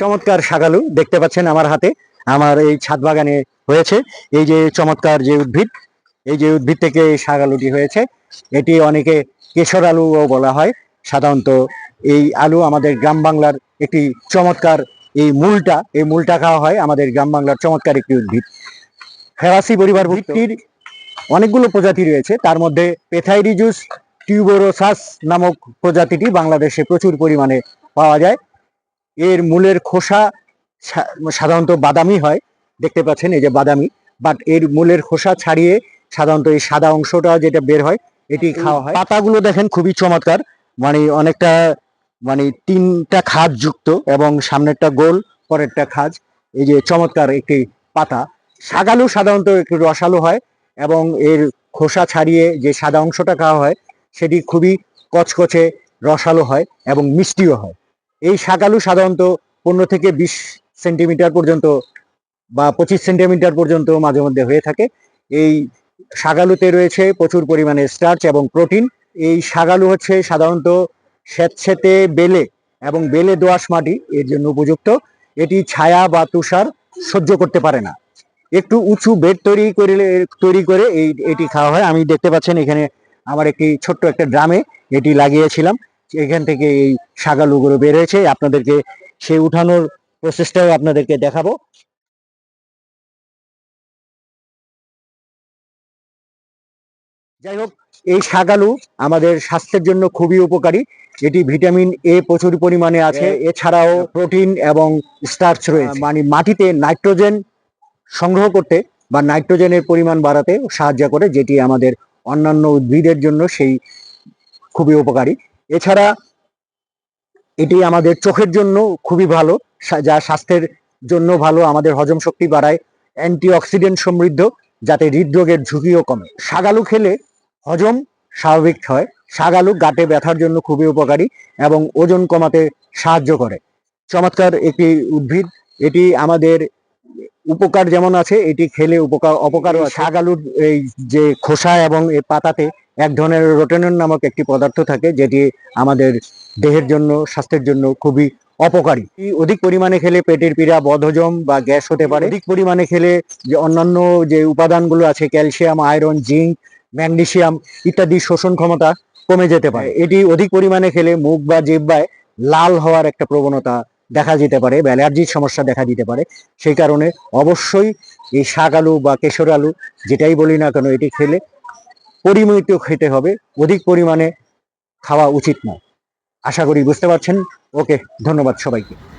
চমৎকার শাকালু দেখতে পাচ্ছেন আমার হাতে। আমার এই ছাদ বাগানে হয়েছে। এই যে চমৎকার যে উদ্ভিদ, এই যে উদ্ভিদ থেকে এই শাকালুটি হয়েছে, এটি অনেকে কেশর আলুও বলা হয়। সাধারণত এই আলু আমাদের গ্রাম বাংলার একটি চমৎকার এই মূলটা এই মূলটা খাওয়া হয় আমাদের গ্রাম বাংলার চমৎকার একটি উদ্ভিদ। ফেরাসি পরিবার ভিত্তির অনেকগুলো প্রজাতি রয়েছে। তার মধ্যে পেথাইরিজুস টিউবোরোসাস নামক প্রজাতিটি বাংলাদেশে প্রচুর পরিমাণে পাওয়া যায়। এর মূলের খোসা সাধারণত বাদামি হয় দেখতে পাচ্ছেন এই যে বাদামি বাট এর মূলের খোসা ছাড়িয়ে সাধারণত এই সাদা অংশটা যেটা বের হয় এটি খাওয়া হয়। পাতাগুলো দেখেন খুবই চমৎকার মানে অনেকটা মানে তিনটা খাজ যুক্ত এবং সামনেরটা গোল পরেরটা খাজ এই যে চমৎকার একটি পাতা। শাগালু সাধারণত একটু রসালো হয় এবং এর খোসা ছাড়িয়ে যে সাদা অংশটা খাওয়া হয় সেটি খুবই কচকচে রসালো হয় এবং মিষ্টিও হয়। এই শাকালু সাধারণত পনেরো থেকে বিশ সেন্টিমিটার পর্যন্ত বা পঁচিশ সেন্টিমিটার পর্যন্ত মাঝে মধ্যে হয়ে থাকে। এই শাকালুতে রয়েছে প্রচুর পরিমাণে স্টার্চ এবং প্রোটিন। এই শাকালু হচ্ছে সাধারণত স্যাঁতস্যাঁতে বেলে এবং বেলে দোআঁশ মাটি এর জন্য উপযুক্ত। এটি ছায়া বা তুষার সহ্য করতে পারে না। একটু উঁচু বেড তৈরি করে তৈরি করে এই, এটি খাওয়া হয়। আমি দেখতে পাচ্ছেন এখানে আমার একটি ছোট্ট একটা ড্রামে এটি লাগিয়েছিলাম। এখান থেকে এই শাগালুগুলো বের হয়েছে আপনাদেরকে সেই উঠানোর প্রসেসটাও আপনাদেরকে দেখাবো। যাই হোক এই শাগালু আমাদের স্বাস্থ্যের জন্য খুবই উপকারী। এটি ভিটামিন এ প্রচুর পরিমাণে আছে এছাড়াও প্রোটিন এবং স্টার্চ রয়েছে। মানে মাটিতে নাইট্রোজেন সংগ্রহ করতে বা নাইট্রোজেনের পরিমাণ বাড়াতে সাহায্য করে যেটি আমাদের অন্যান্য উদ্ভিদের জন্য সেই খুবই উপকারী। এছাড়া এটি আমাদের চোখের জন্য খুবই ভালো যা স্বাস্থ্যের জন্য ভালো আমাদের হজম শক্তি বাড়ায় অ্যান্টিঅক্সিডেন্ট সমৃদ্ধ যাতে হৃদরোগের ঝুঁকিও কমে। শাগালু খেলে হজম স্বাভাবিক হয়। শাগালু গাটে ব্যথার জন্য খুবই উপকারী এবং ওজন কমাতে সাহায্য করে। চমৎকার একটি উদ্ভিদ। এটি আমাদের উপকার যেমন আছে এটি খেলে উপকার অপকারও আছে। শাগালুর এই যে খোসা এবং এই পাতাতে এক ধরনের রোটেনন নামক একটি পদার্থ থাকে, যেটি আমাদের দেহের জন্য, স্বাস্থ্যের জন্য খুবই অপকারী। অধিক পরিমাণে খেলে পেটের পীড়া, বদহজম বা গ্যাস হতে পারে। অধিক পরিমাণে খেলে যে অন্যান্য যে উপাদানগুলো আছে, ক্যালসিয়াম, আয়রন, জিঙ্ক, ম্যাগনেসিয়াম ইত্যাদি শোষণ ক্ষমতা কমে যেতে পারে। এটি অধিক পরিমাণে খেলে মুখ বা জিহ্বায় লাল হওয়ার একটা প্রবণতা দেখা যেতে পারে বা অ্যালার্জির সমস্যা দেখা দিতে পারে। সেই কারণে অবশ্যই এই শাক আলু বা কেশর আলু, যেটাই বলি না কেন, এটি খেলে পরিমিত খেতে হবে, অধিক পরিমাণে খাওয়া উচিত নয়। আশা করি বুঝতে পারছেন। ওকে, ধন্যবাদ সবাইকে।